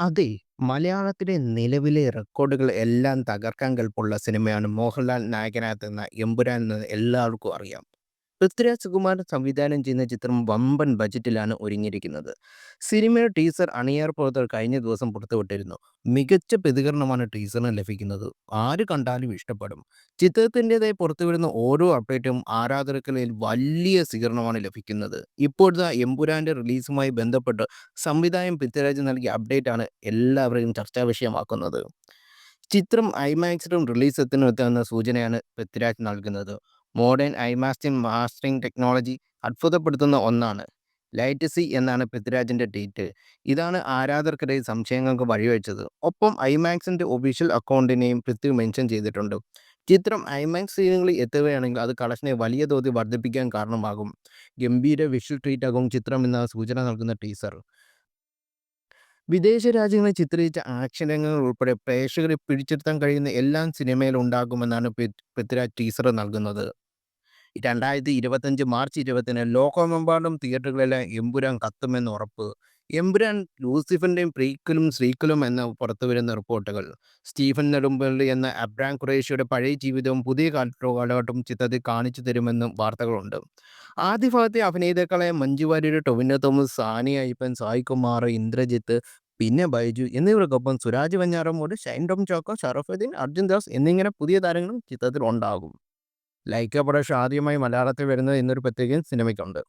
അതെ, മലയാളത്തിലെ നിലവിലെ റെക്കോർഡുകൾ എല്ലാം തകർക്കാൻ കെൽപ്പുള്ള സിനിമയാണ് മോഹൻലാൽ നായകനായെത്തുന്ന എമ്പുരാൻ എന്ന് എല്ലാവർക്കും അറിയാം. പൃഥ്വിരാജ് സുകുമാരൻ സംവിധാനം ചെയ്യുന്ന ചിത്രം വമ്പൻ ബജറ്റിലാണ് ഒരുങ്ങിയിരിക്കുന്നത്. സിനിമയുടെ ടീസർ അണിയാർ പ്രവർത്തകർ കഴിഞ്ഞ ദിവസം പുറത്തുവിട്ടിരുന്നു. മികച്ച പ്രതികരണമാണ് ടീസറിന് ലഭിക്കുന്നത്. ആര് കണ്ടാലും ഇഷ്ടപ്പെടും. ചിത്രത്തിന്റെതായി പുറത്തുവിടുന്ന ഓരോ അപ്ഡേറ്റും ആരാധകർക്കിടയിൽ വലിയ സ്വീകരണമാണ് ലഭിക്കുന്നത്. ഇപ്പോഴത്തെ എമ്പുരാന്റെ റിലീസുമായി ബന്ധപ്പെട്ട് സംവിധായകൻ പൃഥ്വിരാജ് നൽകിയ അപ്ഡേറ്റാണ് എല്ലാവരെയും ചർച്ചാ വിഷയമാക്കുന്നത്. ചിത്രം ഐമാക്സിലും റിലീസ് എത്തുമെന്ന സൂചനയാണ് പൃഥ്വിരാജ് നൽകുന്നത്. മോഡേൺ ഐമാക്സ് മാസ്റ്ററിംഗ് ടെക്നോളജി അത്ഭുതപ്പെടുത്തുന്ന ഒന്നാണ്. ലൈറ്റ് സി എന്നാണ് പൃഥ്വിരാജിന്റെ ട്വീറ്റ്. ഇതാണ് ആരാധകർക്കിടയിൽ സംശയങ്ങൾക്ക് വഴിവെച്ചത്. ഒപ്പം ഐമാക്സിന്റെ ഒഫീഷ്യൽ അക്കൗണ്ടിനെയും പൃഥ്വി മെൻഷൻ ചെയ്തിട്ടുണ്ട്. ചിത്രം ഐമാക്സ് സീനുകളിൽ എത്തുകയാണെങ്കിൽ അത് കളക്ഷനെ വലിയ തോതിൽ വർദ്ധിപ്പിക്കാൻ കാരണമാകും. ഗംഭീര വിഷ്വൽ ട്വീറ്റാകും ചിത്രം എന്ന സൂചന നൽകുന്ന ടീസർ. വിദേശ രാജ്യങ്ങളെ ചിത്രീകരിച്ച ആക്ഷൻ രംഗങ്ങൾ ഉൾപ്പെടെ പ്രേക്ഷകരെ പിടിച്ചെടുത്താൻ കഴിയുന്ന എല്ലാം സിനിമയിൽ ഉണ്ടാകുമെന്നാണ് പൃഥ്വിരാജ് ടീസർ നൽകുന്നത്. രണ്ടായിരത്തി ഇരുപത്തഞ്ച് മാർച്ച് ഇരുപത്തിന് ലോകമെമ്പാടും തിയേറ്ററുകളെല്ലാം എമ്പുരാൻ കത്തുമെന്ന് ഉറപ്പ്. എമ്പുരാൻ ലൂസിഫറിന്റെയും പ്രീക്കലും സീക്വലും എന്ന് പുറത്തുവരുന്ന റിപ്പോർട്ടുകൾ. സ്റ്റീഫൻ നെടുമ്പള്ളി എന്ന അബ്രാം ഖുറേഷിയുടെ പഴയ ജീവിതവും പുതിയ കാലഘട്ടവും ചിത്രത്തിൽ കാണിച്ചു തരുമെന്നും വാർത്തകളുണ്ട്. ആദ്യ ഭാഗത്തെ അഭിനേതാക്കളായ മഞ്ജു ടൊവിനോ തോമസ്, സാനി അയ്യപ്പൻ, സായികുമാർ ഇന്ദ്രജിത്ത്, പിന്നെ ബൈജു എന്നിവർക്കൊപ്പം സുരാജ് വഞ്ഞാറമ്മൂട് ഷൈൻ ടോം ചോക്കോ ഷറഫുദ്ദീൻ, അർജുൻ ദാസ് എന്നിങ്ങനെ പുതിയ താരങ്ങളും ചിത്രത്തിൽ ഉണ്ടാകും. ലൈക്ക പ്രൊഡക്ഷൻ ആദ്യമായി മലയാളത്തിൽ വരുന്നത് എന്നൊരു പ്രത്യേകം സിനിമയ്ക്കുണ്ട്.